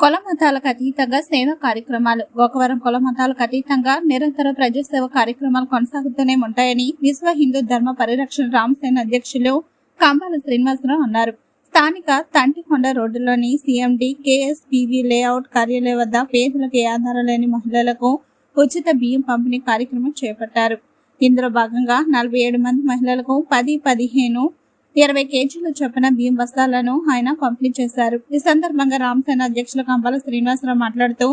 కుల మతాలకు అతీతంగా సేవా కార్యక్రమాలు. గోకవరం కుల మతాలకు అతీతంగా నిరంతరం ప్రజాసేవ కార్యక్రమాలు కొనసాగుతూనే ఉంటాయని విశ్వ హిందూ ధర్మ పరిరక్షణ రామసేన అధ్యక్షులు కంబాల శ్రీనివాసరావు అన్నారు. స్థానిక తంటికొండ రోడ్డులోని సీఎండి కేఎస్పీవీ లేఅవుట్ కార్యాలయం వద్ద పేదలకు ఏ ఆధారం లేని మహిళలకు ఉచిత బియ్యం పంపిణీ కార్యక్రమం చేపట్టారు. ఇందులో భాగంగా నలభై ఏడు మంది మహిళలకు పది పదిహేను ఇరవై కేజీల చొప్పున బియ్యం బస్తాలను ఆయన పంపిణీ చేశారు. ఈ సందర్భంగా రామసేన అధ్యక్షులు కంబాల శ్రీనివాసరావు మాట్లాడుతూ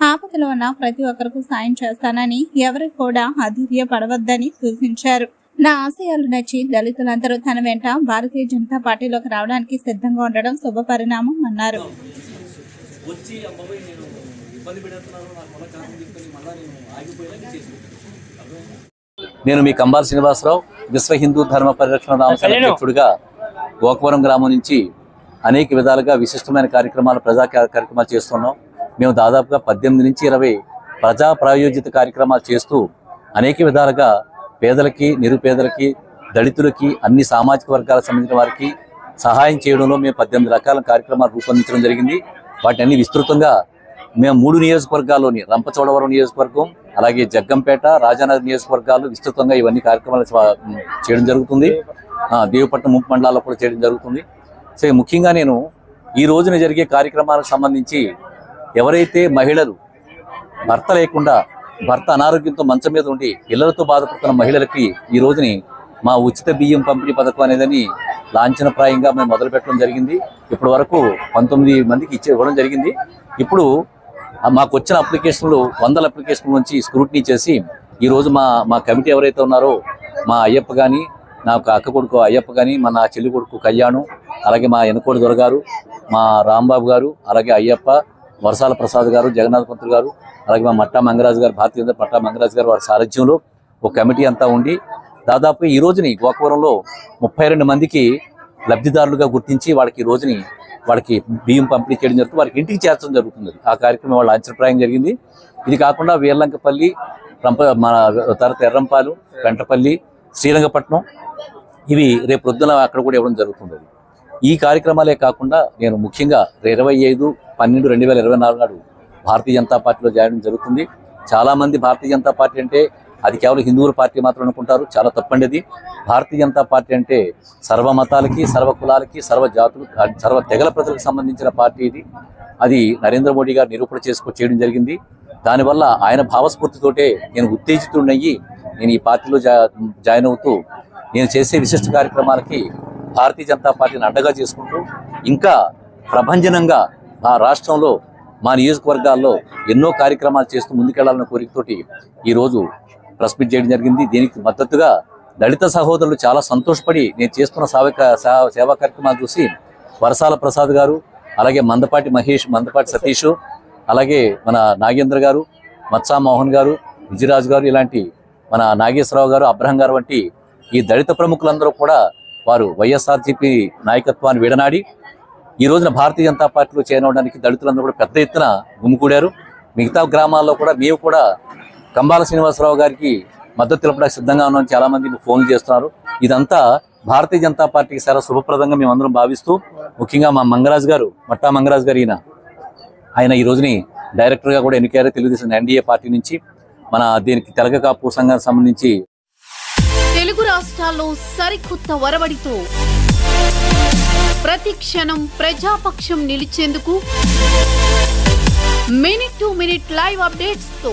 ఆపదలో ఉన్న ప్రతి ఒక్కరికి సాయం చేస్తానని ఎవరు కూడా అధైర్య పడవద్దని సూచించారు. నా ఆశయాలు నచ్చి దళితులందరూ తన వెంట భారతీయ జనతా పార్టీలోకి రావడానికి సిద్ధంగా ఉండడం శుభ పరిణామం అన్నారు. వచ్చి అబ్బాయి నేను ఇబ్బంది పెడుతున్నాను నాకు మళ్ళీ కారణం చెప్తే మళ్ళీ నేను ఆగిపోయేలా చేసి అర్థమైందా? నేను మీ కంబాల శ్రీనివాసరావు విశ్వ హిందూ ధర్మ పరిరక్షణ రామసేన అధ్యక్షుడిగా గోకవరం గ్రామం నుంచి అనేక విధాలుగా విశిష్టమైన కార్యక్రమాలు ప్రజా కార్యక్రమాలు చేస్తున్నాం. మేము దాదాపుగా పద్దెనిమిది నుంచి ఇరవై ప్రజా ప్రాయోజిత కార్యక్రమాలు చేస్తూ అనేక విధాలుగా పేదలకి నిరుపేదలకి దళితులకి అన్ని సామాజిక వర్గాలకు సంబంధించిన వారికి సహాయం చేయడంలో మేము పద్దెనిమిది రకాల కార్యక్రమాలు రూపొందించడం జరిగింది. వాటిని అన్ని విస్తృతంగా మేము మూడు నియోజకవర్గాల్లోని రంపచోడవరం నియోజకవర్గం అలాగే జగ్గంపేట రాజానగర్ నియోజకవర్గాలు విస్తృతంగా ఇవన్నీ కార్యక్రమాలు చేయడం జరుగుతుంది. దేవపట్నం ముప్పు మండలాల్లో కూడా చేయడం జరుగుతుంది. సో ముఖ్యంగా నేను ఈ రోజున జరిగే కార్యక్రమాలకు సంబంధించి ఎవరైతే మహిళలు భర్త లేకుండా భర్త అనారోగ్యంతో మంచం మీద ఉండి పిల్లలతో బాధపడుతున్న మహిళలకి ఈ రోజుని మా ఉచిత బియ్యం పంపిణీ పథకం అనేదని లాంఛనప్రాయంగా మేము మొదలు పెట్టడం జరిగింది. ఇప్పటి వరకు పంతొమ్మిది మందికి ఇచ్చే ఇవ్వడం జరిగింది. ఇప్పుడు మాకు వచ్చిన అప్లికేషన్లు వందల అప్లికేషన్ల నుంచి స్క్రూటినీ చేసి ఈరోజు మా మా కమిటీ ఎవరైతే ఉన్నారో మా అయ్యప్ప కానీ నాకు అక్క కొడుకు అయ్యప్ప కానీ మా నా చెల్లి కొడుకు కళ్యాణం అలాగే మా ఎనకోడి దొరగారు మా రాంబాబు గారు అలాగే అయ్యప్ప వరసాల ప్రసాద్ గారు జగన్నాథ్ పంతులు గారు అలాగే మా మట్టా మంగరాజు గారు భారతీయ జనతా పట్టా మంగరాజు గారు వారి సారథ్యంలో ఒక కమిటీ అంతా ఉండి దాదాపు ఈ రోజుని గోకవరంలో ముప్పై రెండు మందికి లబ్ధిదారులుగా గుర్తించి వాళ్ళకి ఈ రోజుని వాళ్ళకి బియ్యం పంపిణీ చేయడం జరుగుతుంది. వారికి ఇంటికి చేర్చడం జరుగుతుంది. ఆ కార్యక్రమం వాళ్ళ అంచనప్రాయం జరిగింది. ఇది కాకుండా వీర్లంకపల్లి రంప మన తర్వాత ఎర్రంపాలు పెంటపల్లి శ్రీరంగపట్నం ఇవి రేపు పొద్దున అక్కడ కూడా ఇవ్వడం జరుగుతుంది. ఈ కార్యక్రమాలే కాకుండా నేను ముఖ్యంగా ఇరవై ఐదు పన్నెండు రెండు వేల ఇరవై నాలుగు నాడు భారతీయ జనతా పార్టీలో చేరడం జరుగుతుంది. చాలామంది భారతీయ జనతా పార్టీ అంటే అది కేవలం హిందువుల పార్టీ మాత్రం అనుకుంటారు. చాలా తప్పండి అది భారతీయ జనతా పార్టీ అంటే సర్వ మతాలకి సర్వ కులాలకి సర్వ జాతులు సర్వ తెగల ప్రజలకు సంబంధించిన పార్టీ ఇది. అది నరేంద్ర మోడీ గారు నిరూపణ చేసుకో చేయడం జరిగింది. దానివల్ల ఆయన భావస్ఫూర్తితోటే నేను ఉత్తేజితుడయ్యి నేను ఈ పార్టీలో జా జాయిన్ అవుతూ నేను చేసే విశిష్ట కార్యక్రమాలకి భారతీయ జనతా పార్టీని అడ్డగా చేసుకుంటూ ఇంకా ప్రభంజనంగా ఆ రాష్ట్రంలో మా నియోజకవర్గాల్లో ఎన్నో కార్యక్రమాలు చేస్తూ ముందుకెళ్ళాలన్న కోరికతోటి ఈరోజు ప్రెస్ మీట్ చేయడం జరిగింది. దీనికి మద్దతుగా దళిత సహోదరులు చాలా సంతోషపడి నేను చేస్తున్న సేవక సేవా కార్యక్రమాలు చూసి వరసాల ప్రసాద్ గారు అలాగే మందపాటి మహేష్ మందపాటి సతీష్ అలాగే మన నాగేంద్ర గారు మత్సా మోహన్ గారు విజయరాజు గారు ఇలాంటి మన నాగేశ్వరరావు గారు అబ్రహం గారు వంటి ఈ దళిత ప్రముఖులందరూ కూడా వారు వైఎస్ఆర్సీపీ నాయకత్వాన్ని విడనాడి ఈ రోజున భారతీయ జనతా పార్టీలో చేరడానికి దళితులందరూ కూడా పెద్ద ఎత్తున గుమికూడారు. మిగతా గ్రామాల్లో కూడా మేము కూడా కంబాల శ్రీనివాసరావు గారికి మద్దతు తెలపడానికి సిద్ధంగా ఉన్నాం చాలా మంది ఫోన్లు చేస్తున్నారు. ఇదంతా భారతీయ జనతా పార్టీకి చాలా శుభప్రదంగా మేమందరం భావిస్తూ ముఖ్యంగా మా మంగరాజు గారు మట్టా మంగరాజు గారు ఈయన. ఆయన ఈ రోజుని డైరెక్టర్గా కూడా ఎన్నికయ్యారు తెలుగుదేశం ఎన్డీఏ పార్టీ నుంచి. మన దీనికి తెలగ కాపు సంఘానికి సంబంధించి తెలుగు రాష్ట్రాల్లో సరికొత్త వరవడితో ప్రతి క్షణం ప్రజాపక్షం నిలిచేందుకు మినిట్ టు మినిట్ లైవ్ అప్డేట్స్తో